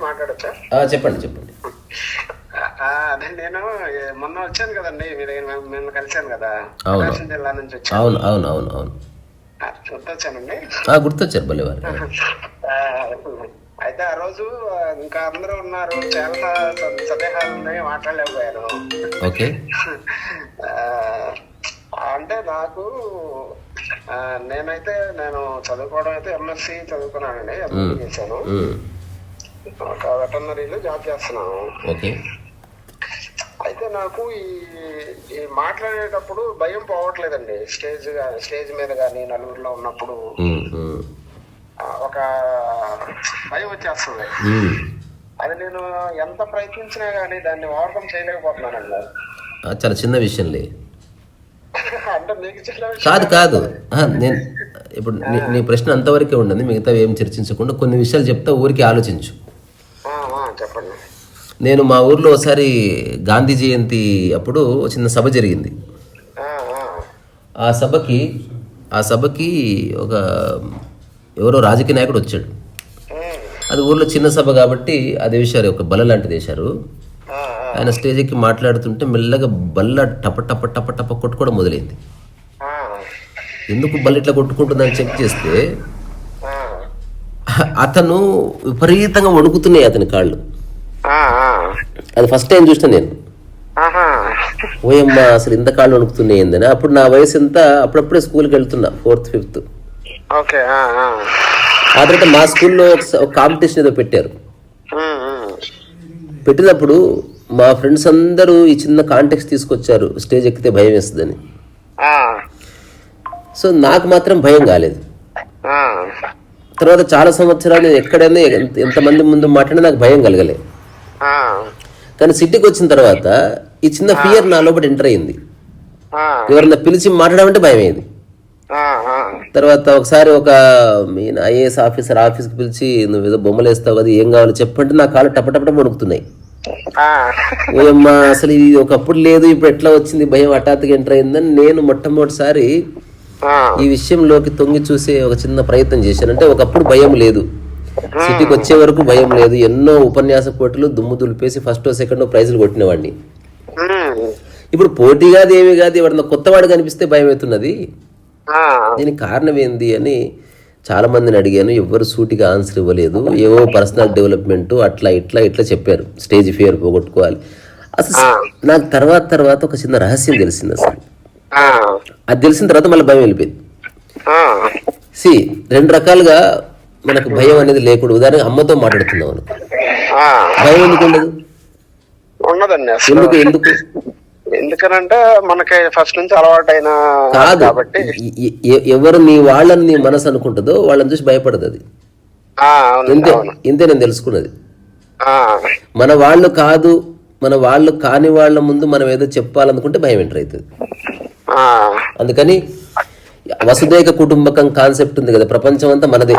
మాట్లాడచ్చా? చెప్పండి చెప్పండి. అదే నేను మొన్న వచ్చాను కదండి మీ దగ్గర మేము- మేము కలిసాను కదా. ప్రకాశం జిల్లా నుంచి వచ్చాను. అవును అవును అవును అవును. గుర్తొచ్చానండి? గుర్తొచ్చారు భలేవారు అయితే ఆ రోజు ఇంకా అందరూ ఉన్నారు చాలా సందేహాలు ఉన్నాయి మాట్లాడలేకపోయాను. ఓకే. అంటే నాకు నేనైతే నేను చదువుకోవడం అయితే ఎంఎస్సి చదువుకున్నానండి ఎంఎస్సి చేశాను. ఒక వెటర్నరీలో జాబ్ చేస్తున్నాను. ఓకే. అయితే నాకు ఈ మాట్లాడేటప్పుడు భయం పోవట్లేదండి. స్టేజ్ స్టేజ్ మీద కానీ నలుగురిలో ఉన్నప్పుడు ఒక భయం వచ్చేస్తుంది. అది నేను ఎంత ప్రయత్నించినా కానీ దాన్ని ఓవర్కమ్ చేయలేకపోతున్నానండి. చాలా చిన్న విషయంలే అంటే మీకు చిన్న విషయం కాదు కాదు. ఆ, నేను ఇప్పుడు నీ ప్రశ్న అంతవరకే ఉండదు మిగతా ఏం చర్చించకుండా కొన్ని విషయాలు చెప్తా ఊరికి ఆలోచించు. ఆ, ఆ, నేను మా ఊర్లో ఒకసారి గాంధీ జయంతి అప్పుడు చిన్న సభ జరిగింది. ఆ, ఆ, ఆ సభకి ఆ సభకి ఒక ఎవరో రాజకీయ నాయకుడు వచ్చాడు. అది ఊర్లో చిన్న సభ కాబట్టి అది వేశారు ఒక బల్ల లాంటిది వేశారు. ఆ, ఆ, ఆయన స్టేజ్ ఎక్కి మాట్లాడుతుంటే మెల్లగా బల్ల టప టప టప టప కొట్టుకోవడం మొదలైంది. ఎందుకు బల్ల ఇట్లా కొట్టుకుంటుందని చెక్ చేస్తే అతను విపరీతంగా వణుకుతున్నాయి అతని కాళ్ళు. అది ఫస్ట్ టైం చూసిన నేను. ఓయమ్మ అసలు ఇంత కాళ్ళు వణుకుతున్నాయి ఏందని. అప్పుడు నా వయసు ఎంత? అప్పుడప్పుడే స్కూల్కి వెళ్తున్నా ఫోర్త్ ఫిఫ్త్. ఆ, తర్వాత మా స్కూల్లో ఒక కాంపిటీషన్ ఏదో పెట్టారు. పెట్టినప్పుడు మా ఫ్రెండ్స్ అందరూ ఈ చిన్న కాంటెక్స్ తీసుకొచ్చారు. స్టేజ్ ఎక్కితే భయం వేస్తుందని. సో నాకు మాత్రం భయం కాలేదు. తర్వాత చాలా సంవత్సరాలు ఎక్కడైనా ఎంత- ఎంతమంది ముందు మాట్లాడినా నాకు భయం కలగలే. కానీ సిటీకి వచ్చిన తర్వాత ఈ చిన్న ఫియర్ నా లోపల ఎంటర్ అయింది. ఎవరన్నా పిలిచి మాట్లాడమంటే భయం అయింది. తర్వాత ఒకసారి ఒక ఐఏఎస్ ఆఫీసర్ ఆఫీస్కి పిలిచి నువ్వు ఏదో బొమ్మలు వేస్తావు కదా ఏం కావాలో చెప్పంటే నా కాళ్ళు టపటపట వణుకుతున్నాయి. ఓయమ్మ అసలు ఇది ఒకప్పుడు లేదు ఇప్పుడు ఎట్లా వచ్చింది భయం హఠాత్తుగా ఎంటర్ అయిందని నేను మొట్టమొదటిసారి. ఈ విషయంలోకి తొంగి చూసే ఒక చిన్న ప్రయత్నం చేశాను. అంటే ఒకప్పుడు భయం లేదు. సిటీకి వచ్చే వరకు భయం లేదు. ఎన్నో ఉపన్యాస పోటీలు దుమ్ము దులిపేసి ఫస్ట్ సెకండ్ ప్రైజులు కొట్టినవాడిని. ఇప్పుడు పోటీ కాదు ఏమి కాదు ఎవరన్నా కొత్తవాడు కనిపిస్తే భయం అవుతున్నది. దీనికి కారణం ఏంది అని చాలా మందిని అడిగాను ఎవ్వరు సూటిగా ఆన్సర్ ఇవ్వలేదు. ఏవో పర్సనల్ డెవలప్మెంట్ అట్లా ఇట్లా ఇట్లా చెప్పారు. స్టేజ్ ఫియర్ పోగొట్టుకోవాలి. అసలు నాకు తర్వాత తర్వాత ఒక చిన్న రహస్యం తెలిసింది అసలు. అది తెలిసిన తర్వాత మళ్ళీ భయం వెళ్ళిపోయింది. సి రెండు రకాలుగా మనకు భయం అనేది లేకూడదు. ఉదాహరణకు అమ్మతో మాట్లాడుతున్నాం అనుకో. భయం ఎందుకు ఉండదు? ఎందుకు ఎందుకు? ఎందుకనంటే మనకి ఫస్ట్ నుంచి అలవాటైన కాబట్టి ఎవరు నీ వాళ్ళని నీ మనసు అనుకుంటుందో వాళ్ళని చూసి భయపడదు అది. ఇంతే నేను తెలుసుకున్నది. మన వాళ్ళు కాదు మన వాళ్ళు కాని వాళ్ళ ముందు మనం ఏదో చెప్పాలనుకుంటే భయం ఎంటర్ అవుతుంది. అందుకని వసుదైక కుటుంబకం కాన్సెప్ట్ ఉంది కదా ప్రపంచం అంతా మనదే.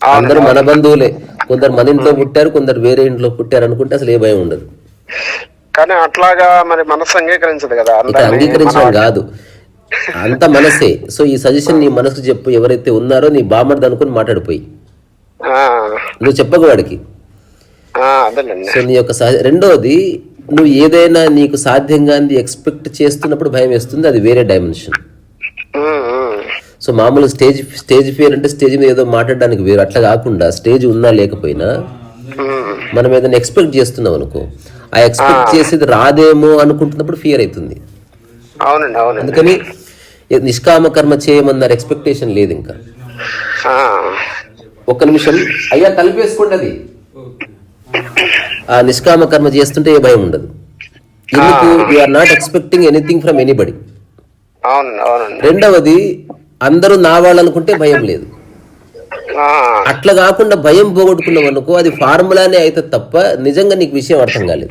అందరూ మన బంధువులే. కొందరు మన ఇంట్లో పుట్టారు కొందరు వేరే ఇంట్లో పుట్టారు అనుకుంటే అసలు ఏ భయం ఉండదు. కానీ అట్లాగా మరి మనసు అంగీకరించదు కదా. అంగీకరించడం కాదు. అంత మనసే. సో ఈ సజెషన్ నీ మనసుకు చెప్పు ఎవరైతే ఉన్నారో నీ బామర్ది అనుకుని మాట్లాడిపోయి. నువ్వు చెప్పకు వాడికి సో నీ యొక్క రెండోది నువ్వు ఏదైనా నీకు సాధ్యం కాని ఎక్స్పెక్ట్ చేస్తున్నప్పుడు భయం వేస్తుంది అది వేరే డైమెన్షన్. సో మామూలు స్టేజ్ స్టేజ్ ఫియర్ అంటే స్టేజ్ మీద ఏదో మాట్లాడడానికి వేరు. అట్లా కాకుండా స్టేజ్ ఉన్నా లేకపోయినా. మనం ఏదైనా ఎక్స్పెక్ట్ చేస్తున్నాం అనుకో ఆ ఎక్స్పెక్ట్ చేసేది రాదేమో అనుకుంటున్నప్పుడు ఫియర్ అవుతుంది. అవునండి అవునండి. అందుకని నిష్కామ కర్మ చేయమన్నారు ఎక్స్పెక్టేషన్ లేదు ఇంకా. ఒక్క నిమిషం. అయ్యా కలిపేసుకోండి అది. ఆ నిష్కామ కర్మ చేస్తుంటే ఏ భయం ఉండదు. ఎందుకు? Are not expecting anything from anybody రెండవది అందరూ నా వాళ్ళు అనుకుంటే భయం లేదు. అట్లా కాకుండా భయం పోగొట్టుకున్నాం అనుకో అది ఫార్ములానే అయితే తప్ప నిజంగా నీకు విషయం అర్థం కాలేదు.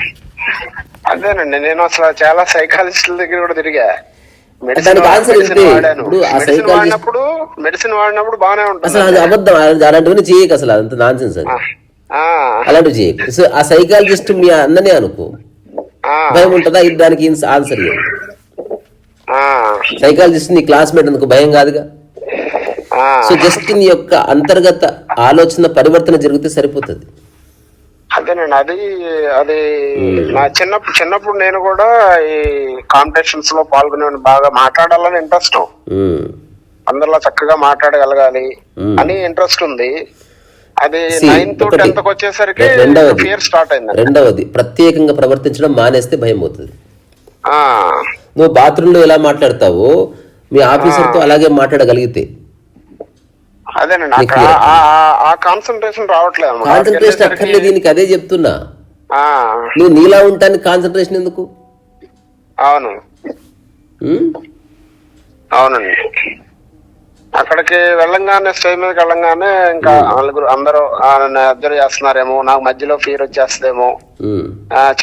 అదేనండి నేను అసలు చాలా సైకాలజిస్టుల దగ్గర కూడా తిరిగా. మెడిసిన్ వాడినప్పుడు మెడిసిన్ వాడినప్పుడు బాగానే ఉంటుంది అసలు అది అబద్ధం అలాంటివన్నీ చేయకు అసలు అంత అది. అలాంటివి చేయకు. సో ఆ సైకాలజిస్ట్ మీ అన్ననే అనుకో. భయం ఉంటుందా? దానికి ఆన్సర్. సైకాలజిస్ట్ నీ క్లాస్మేట్ అందుకు భయం కాదుగా? సో జస్ట్ నీ యొక్క అంతర్గత ఆలోచన పరివర్తన జరిగితే సరిపోతుంది. అదేనండి అది అది నా చిన్నప్పుడు చిన్నప్పుడు నేను కూడా ఈ కాంపిటీషన్స్లో పాల్గొనే బాగా మాట్లాడాలని ఇంట్రెస్ట్ ఉమ్. అందరిలో చక్కగా మాట్లాడగలగాలి మ్మ్. అని ఇంట్రెస్ట్ ఉంది. అది నైన్త్. టెన్త్ వచ్చేసరికి. ఫియర్ స్టార్ట్ అయింది రెండవది ప్రత్యేకంగా ప్రవర్తించడం మానేస్తే భయం అవుతుంది ఆ, నువ్వు బాత్రూంలో ఎలా మాట్లాడతావో మీ ఆఫీసర్తో అలాగే మాట్లాడగలిగితే అదేనండి. ఆ- కాన్సన్ట్రేషన్ రావట్లేదు. కాన్సన్ట్రేషన్ అక్కర్లేదు దీనికి అదే చెప్తున్నా. ఆ, నువ్వు నీలా ఉంటానికి కాన్సన్ట్రేషన్ ఎందుకు? అవును? అవునండి. అక్కడికి వెళ్ళంగానే స్టేజ్ మీదకి వెళ్ళంగానే ఇంకా నలుగురు అందరూ అబ్జర్వ్ చేస్తున్నారేమో నాకు మధ్యలో ఫీర్ వచ్చేస్తుందేమో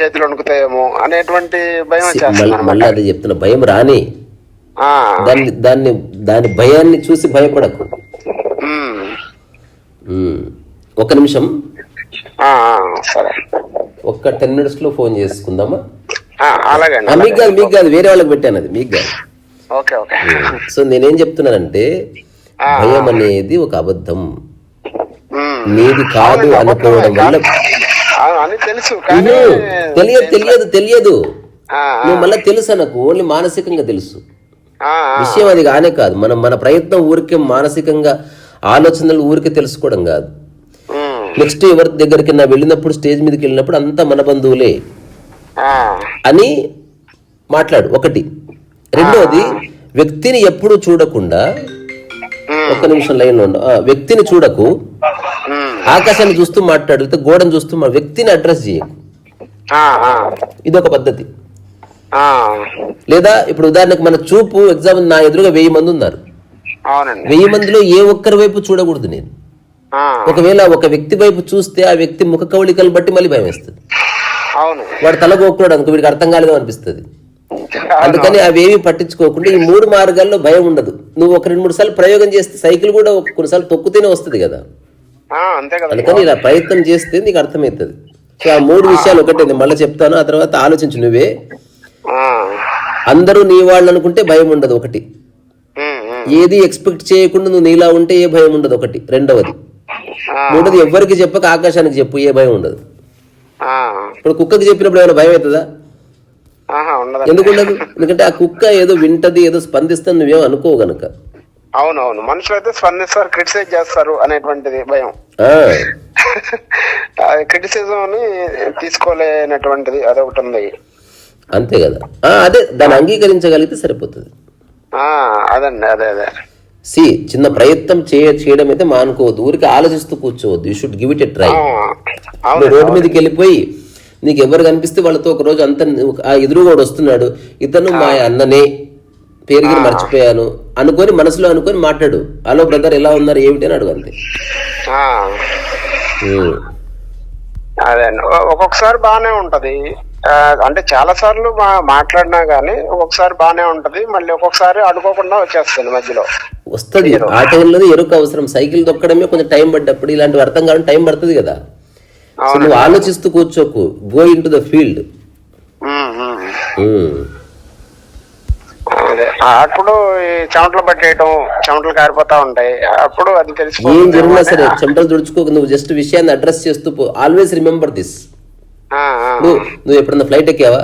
చేతులు వణుకుతాయేమో అనేటువంటి భయం వచ్చేస్తుంది మళ్ళీ అదే చెప్తున్నా భయం రాని. దాన్ని దాన్ని దాని భయాన్ని చూసి భయపడకు. ఒక్క నిమిషం. సరే. ఒక్క టెన్ మినిట్స్లో ఫోన్ చేసుకుందామా? అలాగే మీకు కాదు మీకు కాదు వేరే వాళ్ళకి పెట్టాను అది మీకు కాదు. Okay okay. సో నేనేం చెప్తున్నానంటే భయం అనేది ఒక అబద్ధం. నీది కాదు అనుకోవడం వల్ల తెలియదు తెలియదు తెలియదు. నువ్వు మళ్ళీ తెలుసు నాకు ఓన్లీ మానసికంగా తెలుసు. విషయం అది కానే కాదు మనం మన ప్రయత్నం ఊరికే మానసికంగా ఆలోచనలు ఊరికే తెలుసుకోవడం కాదు. నెక్స్ట్ ఎవరి దగ్గరికి నా వెళ్ళినప్పుడు స్టేజ్ మీదకి వెళ్ళినప్పుడు అంతా మన బంధువులే. అని మాట్లాడు. ఒకటి. రెండోది వ్యక్తిని ఎప్పుడు చూడకుండా ఒక్క నిమిషం లైన్లో ఉండు. ఆ, వ్యక్తిని చూడకు. ఆకాశాన్ని చూస్తూ మాట్లాడు లేకపోతే గోడను చూస్తూ వ్యక్తిని అడ్రస్ చేయకు. ఇదొక పద్ధతి. లేదా ఇప్పుడు ఉదాహరణకు మన చూపు ఎగ్జామ్ నా ఎదురుగా వెయ్యి మంది ఉన్నారు. వెయ్యి మందిలో ఏ ఒక్కరి వైపు చూడకూడదు నేను. ఒకవేళ ఒక వ్యక్తి వైపు చూస్తే ఆ వ్యక్తి ముఖ కవళికలు బట్టి మళ్ళీ భయం వేస్తుంది వాడు తల గోక్కున్నాడు అనుకో వీడికి అర్థం కాలేదు అనిపిస్తుంది. అందుకని అవేవి పట్టించుకోకుండా ఈ మూడు మార్గాల్లో భయం ఉండదు. నువ్వు ఒక రెండు మూడు సార్లు ప్రయోగం చేస్తే సైకిల్ కూడా ఒక కొన్నిసార్లు తొక్కుతూనే వస్తుంది కదా. అందుకని ఇలా ప్రయత్నం చేస్తే నీకు అర్థమవుతుంది. సో ఆ మూడు విషయాలు ఒకటే మళ్ళీ చెప్తాను. ఆ తర్వాత ఆలోచించు నువ్వే. అందరూ నీ వాళ్ళు అనుకుంటే భయం ఉండదు ఒకటి. ఏది ఎక్స్పెక్ట్ చేయకుండా నువ్వు నీలా ఉంటే ఏ భయం ఉండదు ఒకటి రెండవది. ఆ, మూడోది ఎవ్వరికి చెప్పక ఆకాశానికి చెప్పు ఏ భయం ఉండదు. ఆ, ఇప్పుడు కుక్కకి చెప్పినప్పుడు ఏమైనా భయం అవుతుందా? ఎందుకు ఉండదు? ఎందుకంటే ఆ కుక్క ఏదో వింటది ఏదో స్పందిస్తుంది నువ్వేం అనుకోవు గనక. అవును అవును మనుషులు అయితే స్పందిస్తారు క్రిటిసైజ్ చేస్తారు అనేటువంటిది భయం. క్రిటిసిజం అని తీసుకోలేనటువంటిది అదొకటి ఉంది. అంతే కదా. ఆ, అదే దాన్ని అంగీకరించగలిగితే సరిపోతుంది. అదండి అదే అదే. సి చిన్న ప్రయత్నం చేయ చేయడం అయితే మానుకోవద్దు ఊరికి ఆలోచిస్తూ కూర్చోవద్దు. You should give it a try road మీదకి వెళ్ళిపోయి నీకు ఎవరు కనిపిస్తే వాళ్ళతో ఒక రోజు అంత ఆ ఎదురుగోడు వస్తున్నాడు. ఇతను మా అన్ననే పేరుగిరి మర్చిపోయాను. అనుకొని మనసులో అనుకొని మాట్లాడు. హలో బ్రదర్ ఎలా ఉన్నారు? ఏమిటి? అని అడుగు అంతే. అదే ఒక్కొక్కసారి బాగానే ఉంటది. అంటే చాలా సార్లు మా- మాట్లాడినా గానీ ఒక్కొక్కసారి బాగానే ఉంటది మళ్ళీ ఒక్కొక్కసారి అనుకోకుండా వచ్చేస్తుంది మధ్యలో. వస్తుంది. ఆ టైంలోనే ఎరుక అవసరం. సైకిల్ తొక్కడమే కొంచెం టైం పడ్డప్పుడు ఇలాంటివి అర్థం కావడం టైం పడుతుంది కదా. నువ్వు ఆలోచిస్తూ కూర్చోకు. Go into the field అప్పుడు చెమటలు పట్టేయటం చెమటలు కారిపోతా ఉంటాయి. అప్పుడు అది ఏం తెలిసిపోతుంది జరిగినా సరే చెమటలు తుడుచుకోకు. నువ్వు జస్ట్ విషయాన్ని అడ్రస్ చేస్తూ ఆల్వేస్ రిమెంబర్ దిస్ నువ్వు నువ్వు ఎప్పుడన్నా ఫ్లైట్ ఎక్కావా?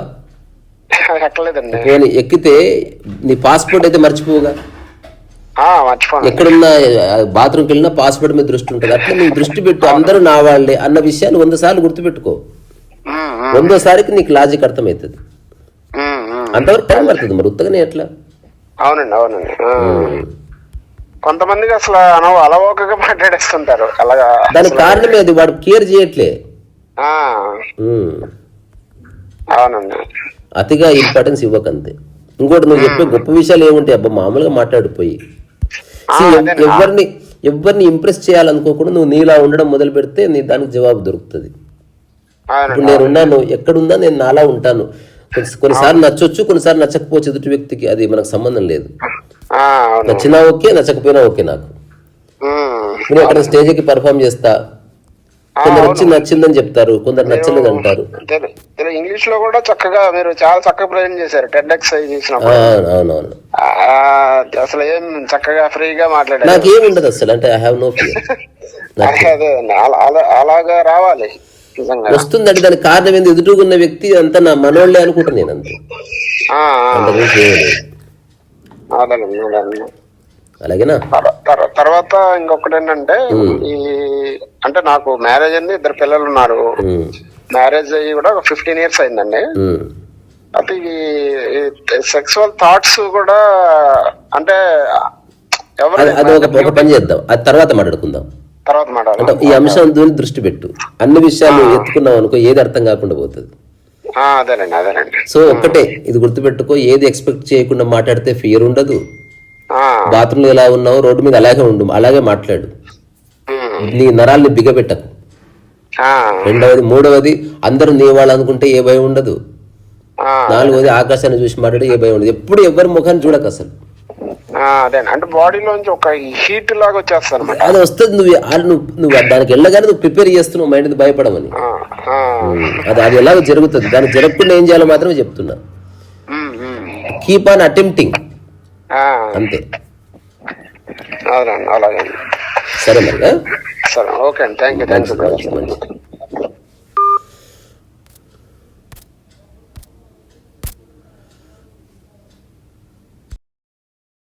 ఎక్కలేదండి. పోనీ ఎక్కితే నీ పాస్పోర్ట్ అయితే మర్చిపోను. ఎక్కడున్నా బాత్రూమ్కి వెళ్ళినా పాస్పోర్ట్ మీద దృష్టి ఉంటుంది. అట్లా నువ్వు దృష్టి పెట్టు అందరూ నా వాళ్ళే అన్న విషయాన్ని వంద సార్లు గుర్తుపెట్టుకో. వందోసారికి నీకు లాజిక్ అర్థమవుతుంది. అంతవరకు టైం పడుతుంది మరి ఉత్తగానే ఎట్లా? అవునండి అవునండి. కొంతమందికి అసలు అలవోకగా మాట్లాడేస్తుంటారు. అలాగా దానికి కారణమే అది వాడు కేర్ చేయట్లే. అవునండి. అతిగా ఇంపార్టెన్స్ ఇవ్వకంతే. ఇంకోటి నువ్వు చెప్పే గొప్ప విషయాలు ఏముంటాయి? అబ్బా మామూలుగా మాట్లాడిపోయి. ఎవరిని ఎవరిని ఇంప్రెస్ చేయాలనుకోకుండా నువ్వు నీలా ఉండడం మొదలు పెడితే నీ దానికి జవాబు దొరుకుతుంది. ఇప్పుడు అవునండి. నేను ఉన్నాను ఎక్కడున్నా నేను నాలా ఉంటాను. కొన్ని- కొన్నిసార్లు నచ్చొచ్చు కొన్నిసార్లు నచ్చకపోవచ్చు ఎదుటి వ్యక్తికి అది మనకు సంబంధం లేదు. నచ్చినా ఓకే నచ్చకపోయినా ఓకే నాకు. నేను అక్కడ స్టేజ్కి పర్ఫామ్ చేస్తా. కొందరు వచ్చి నచ్చిందని చెప్తారు కొందరు నచ్చలేదు అంటారు. ఇంగ్లీష్లో కూడా చక్కగా మీరు చాలా చక్కగా ప్రజెంట్ చేశారు టెడ్ ఎక్స్ ఆ, చేసినప్పుడు. అసలు ఏం చక్కగా ఫ్రీగా మాట్లాడారు. నాకేం ఉండదు అసలు అంటే ఐ హావ్ నో ఫియర్ అదే అలాగా రావాలి వస్తుందంటే దానికి కారణం ఏంది? ఎదుటికున్న వ్యక్తి అంతా నా మనోళ్ళే అనుకుంటా నేను అంతే. ఏమీ. అలాగేనా? తర్వా- తర్వా- తర్వాత ఇంకొకటి ఏంటంటే ఈ అంటే నాకు మ్యారేజ్ అయింది ఇద్దరు పిల్లలు ఉన్నారు. మ్యారేజ్ అయ్యి కూడా ఒక ఫిఫ్టీన్ ఇయర్స్ అయిందండి. అయితే ఈ సెక్సువల్ థాట్స్ కూడా అంటే ఎవరు పని చేద్దాం. అది తర్వాత మాట్లాడుకుందాం. తర్వాత మాట అంటే ఈ అంశం దూని దృష్టి పెట్టు. అన్ని విషయాలు ఎత్తుకున్నావు అనుకో ఏది అర్థం కాకుండా పోతుంది. అదేనండి అదేనండి. సో ఒక్కటే ఇది గుర్తుపెట్టుకో ఏది ఎక్స్పెక్ట్ చేయకుండా మాట్లాడితే ఫియర్ ఉండదు. ఆ, బాత్రూంలో ఎలా ఉన్నావు రోడ్డు మీద అలాగే ఉండు అలాగే మాట్లాడు. నీ నరాల్ని బిగబెట్టకు. రెండవది మూడవది అందరూ నీ వాళ్ళు అనుకుంటే ఏ భయం ఉండదు. నాలుగవది ఆకాశాన్ని చూసి మాట్లాడి ఏ భయం ఉండదు. ఎప్పుడు ఎవరి ముఖాన్ని చూడక అసలు. ఆ, అదేనండి అంటే బాడీలోంచి ఒక హీట్ లాగా వచ్చేస్తుంది అనమాట అది వస్తుంది. నువ్వు నువ్వు నువ్వు దానికి వెళ్ళగానే నువ్వు ప్రిపేర్ చేస్తున్నావు మైండ్ భయపడమని. అది అది ఎలాగో జరుగుతుంది. దానికి జరగకుండా ఏం చేయాలో మాత్రమే చెప్తున్నా. కీప్ ఆన్ అటెంప్టింగ్ అంతే. అలాగే సరే మరి? సరే ఓకే అండి థ్యాంక్ యూ థ్యాంక్ యూ.